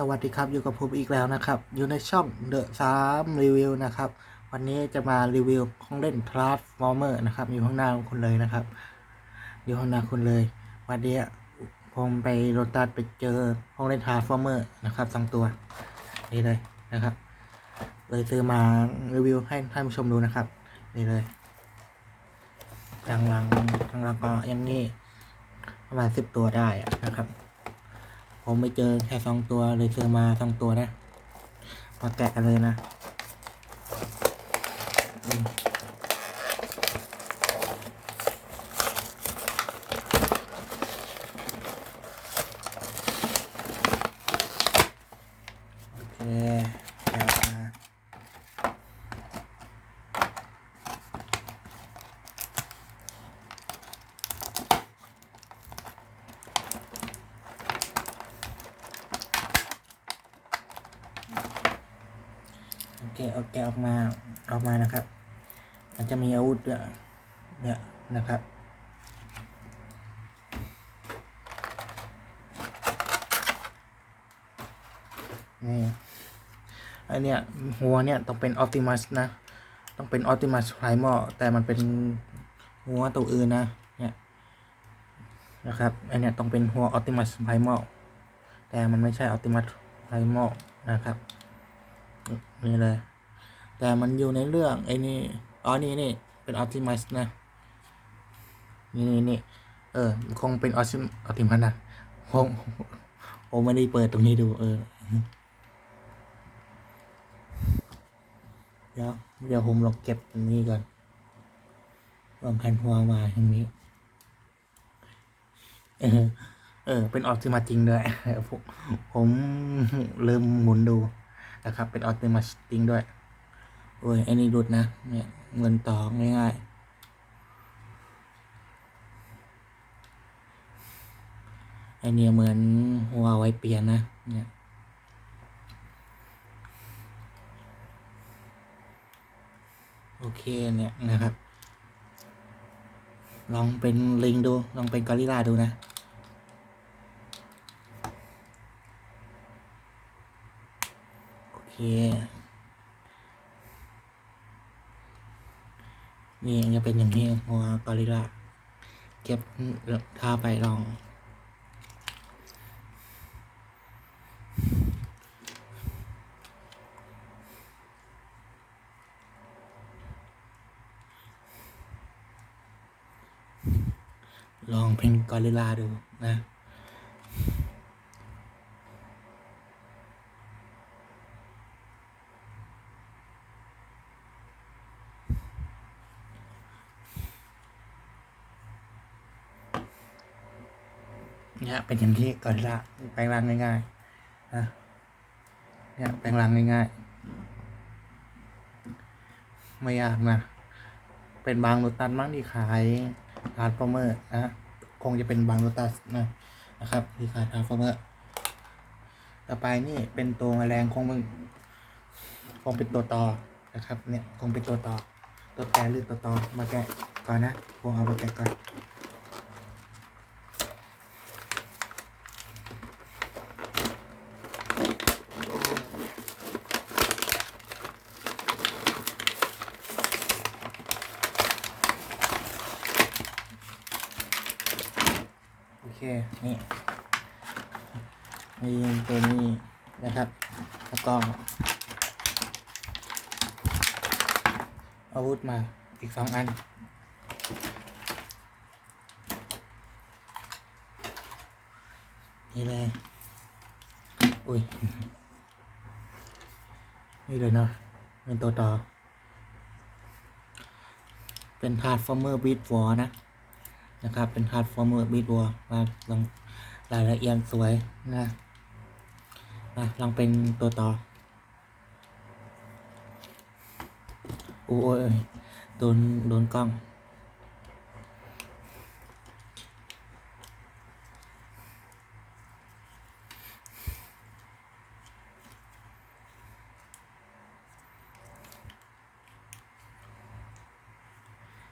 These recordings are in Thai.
สวัสดีครับอยู่กับผมอีกแล้วนะครับ อยู่ในช่องเดอะสามรีวิวนะครับ วันนี้จะมารีวิวของเล่น Transformer นะครับ อยู่ข้างหน้าคุณเลยนะครับ อยู่ข้างหน้าคุณเลย วันนี้ผมไปโรตัสไปเจอของเล่น Transformer นะครับสองตัว นี่เลยนะครับ เลยซื้อมารีวิวให้ท่านผู้ชมดูนะครับ นี่เลยทางหลังทางหลังก็อยังนี้ประมาณสิบตัวได้นะครับ ผมไปเจอแค่สองตัวเลยซื้อมาสองตัวนะ มาแกะกันเลยนะอืมโอเคแกะมา โอเคเอาแกะออกมาออกมานะครับ มันจะมีอาวุธเนี่ยนะครับนี่ไอเนี่ยหัวเนี่ยต้องเป็นออ t ติมัสนะ ต้องเป็นออ t ติมัสไพรมอแต่มันเป็นหัวตัวอื่นนะเนี่ยนะครับไอเนี่ยต้องเป็นหัวออ t ติมัสไพรมอแต่มันไม่ใช่ออ t ติมัสไพรมอนะครับ นี่เลย แต่มันอยู่ในเรื่องไอ้นี่อ๋อนี่นี่เป็นออ t ติมัสนะนี่นี่นี่เออ คงเป็นออ t อ t ติมัสนะผมผมไม่ได้เปิดตรงนี้ดูเออเดี๋ยวเดี๋ยวผมลองเก็บตรงนี้ก่อนลองแผ่นหัวมาตรงนี้ เออ เออ เป็นออ t ติมัสจริงด้วยผมผมเริ่มหมุนดู นะครับ เป็นออ t ติมัสจริงด้วยโอ้ยไอ้นี่รุดนะเนี่ยเงินต่อง่ายๆไอเนี่ยเหมือนหัวไว้เปลี่ยนนะเนี่ยโอเคเนี่ยนะครับ ลองเป็นลิงดู ลองเป็นกอริลลาดูนะ โอ เคนี่จะเป็นอย่างนี้หัวกอริลลาเก็บท่าไปลองลองเป็นกอริลลาดูนะ เป็นอย่างที่ก่อริลลาแปลงร่างง่ายๆนะเนี่ยแปลงร่างง่ายๆ ไม่ยากนะ เป็นบางโรตัสมั้งที่ขายทาร์ฟอร์เมอร์นะ คงจะเป็นบางโรตัสนะนะครับที่ขายทาร์ฟอร์เมอร์ต่อไปนี่เป็นตัวแมลงคงเป็นคงเป็นตัวต่อนะครับ เนี่ยคงเป็นตัวต่อ ตัวแกหรือตัวต่อมาแกะก่อนนะผมเอาไปแกะก่อน นี่มีตัวนี้นะครับแล้วก็อาวุธมาอีกสองอัน นี่เลยอุ้ย นี่เลยเนาะเป็นตัวต่อ เป็นทาร์ฟอร์เมอร์บีทวอนะ นะครับ เป็น Transformer b e a t w a r มาลองรายละเอียดสวยนะนะลองเป็นตัวต่อโอ้ยโดน โดนกล้อง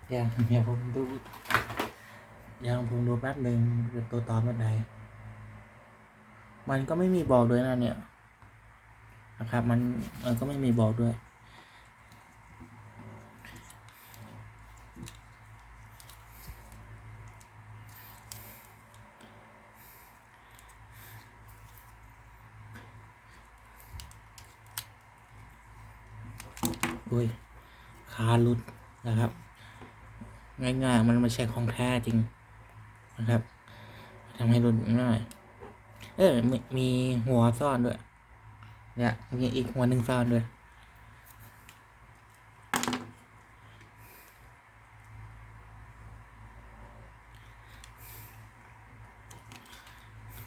เดี๋ยวเดี๋ยวผมดู ยวผมดูแป๊บหนึ่งเป็นตัวตอนเมื่อใดมันก็ไม่มีบอกเลยนะเนี่ยนะครับ มันเออก็ไม่มีบอกด้วย อุ้ยคาลุดนะครับ ง่ายๆ มันไม่ใช่ของแท้จริง นะครับทำให้หลุดง่ายเออมมีหัวซ่อนด้วย เนี่ยมีอีกหัวหนึ่งซ่อนด้วย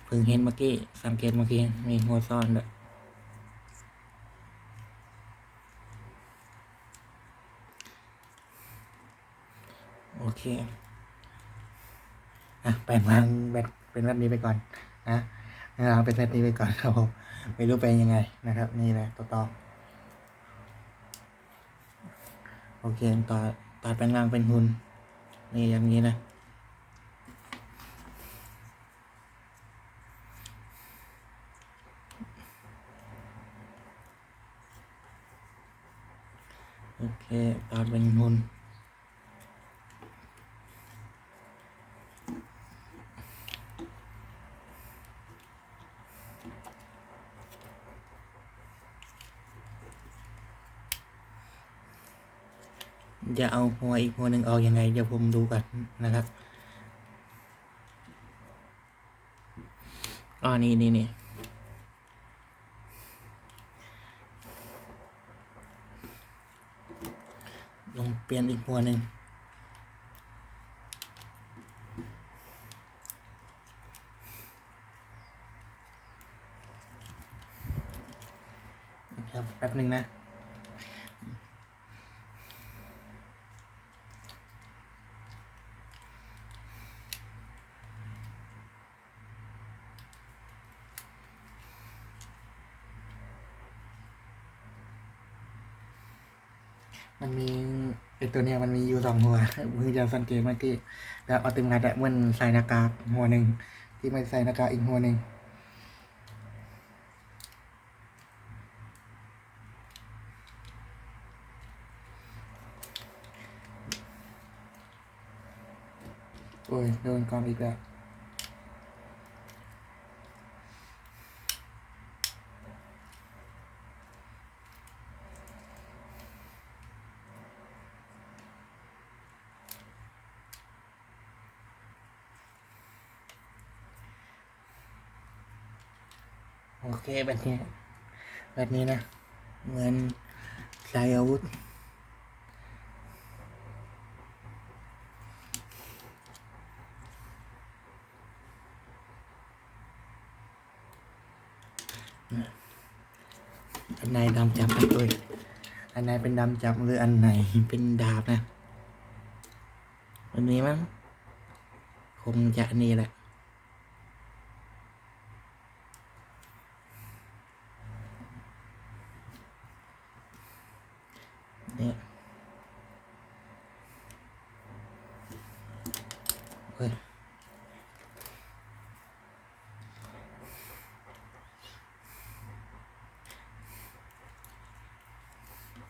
เพิ่งเห็นเมื่อกี้สังเกตเมื่อกี้มีหัวซ่อนด้วยโอเค อะแปลงร่างแบบเป็นแบบนี้ไปก่อนนะเราเป็นแบบนี้ไปก่อนครับผมไม่รู้เป็นยังไงนะครับ นี่แหละตัวต่อโอเคต่อต่อแปลงร่างเป็นหุ่นนี่อย่างนี้นะโอเคต่อเป็นหุ่น จะเอาหัวอีกหัวหนึ่งออกยังไงเดี๋ยวผมดูกันนะครับอ๋อนี่นี่นี่ลองเปลี่ยนอีกหัวหนึ่งครับแป๊บหนึ่งนะ มันมีไอตัวเนี้ยมันมีอยู่สองหัวมือจะสังเกตเมื่อกี้แล้วเอาติมงัดอะมันใส่หน้ากากหัวหนึ่งที่ไม่ใส่หน้ากากอีกหัวหนึ่งโอ้ยโดนกองอีกแล้ว เคแบบนี้แบบนี้นะ เหมือนใส่อาวุธ อันไหนดำจับนะเอ้ยอันไหนเป็นดำจับหรืออันไหนเป็นดาบนะอันนี้มั้งคงจะอันนี้แหละ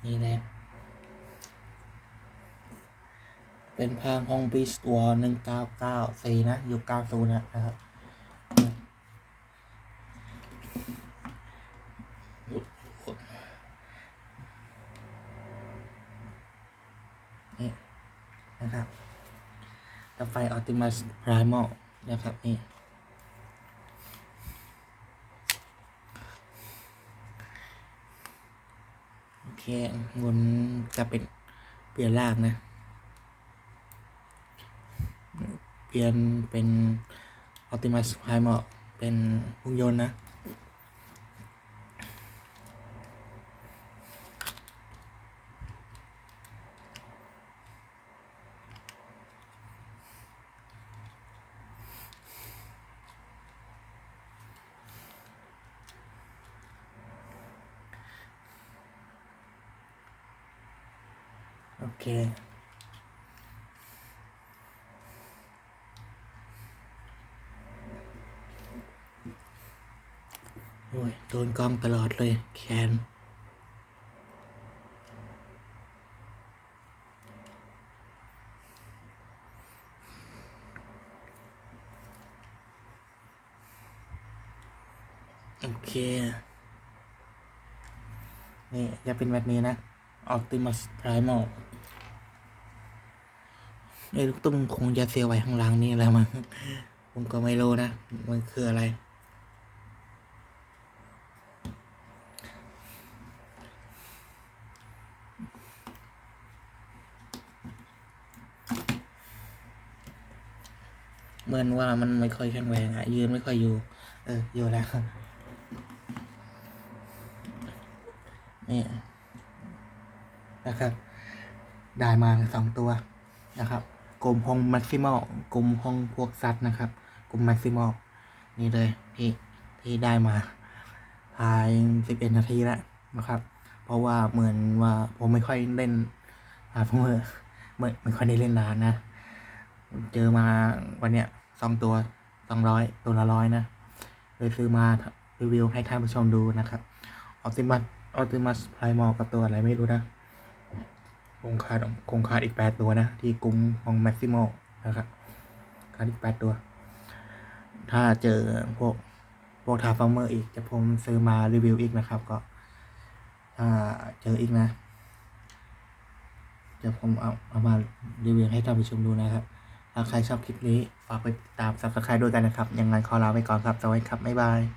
นี่แหละเป็นพางห้องบีสตัวหนึ่งเก้าเก้าสี่นะอยุคเก้าศูนย์นะครับนี่นะครับต่อไฟ Optimus Primal นะครับ นี่ จะเป็นเปลี่ยนรากนะ เปลี่ยนเป็นออติมัสไฮมอเป็นหุ่นยนต์นะ เค โอ้ย โดนกล้องตลอดเลย แขนโอเค นี่จะเป็นแบบนี้นะ Optimus Primal ไอ้ลูกตุ้มคงจะเสียไว้ข้างล่างนี่แหล้วมั้งผมก็ไม่รู้นะ มันคืออะไร เหมือนว่ามันไม่ค่อยแข็งแรงอะยืนไม่ค่อยอยู่ เออ อยู่แล้วนี่นะครับ ได้มาสองตัวนะครับ กลุ่มพงแม็กซิมอลกลุ่มพงพวกสัตว์นะครับกลุ่มแม็กซิมอลนี่เลยที่ที่ได้มาภายสิบเอ็ดนาทีแล้วนะครับ เพราะว่าเหมือนว่าผมไม่ค่อยเล่นอ่าผมไม่ไม่ค่อยได้เล่นนานนะ เจอมาวันเนี้ยสองตัวสองร้อยตัวละร้อยนะเลยซื้อมารีวิวให้ท่านผู้ชมดูนะครับออติมัสออติมัสไพรมอลกับตัวอะไรไม่รู้นะ คงขาดคงขาดอีกแปดตัวนะ ที่กลุ่มของแม็กซิมอลนะครับขาดอีกแปดตัว ถ้าเจอพวกพวกทาร์ฟอร์เมอร์อีกจะผมซื้อมารีวิวอีกนะครับ ก็ถ้าเจออีกนะจะผมเอาเอามารีวิวให้ท่านผู้ชมดูนะครับถ้าใครชอบคลิปนี้ฝากไปติดตาม subscribe ด้วยกันนะครับ ยังไงขอลาไปก่อนครับสวัสดีครับบ๊ายบาย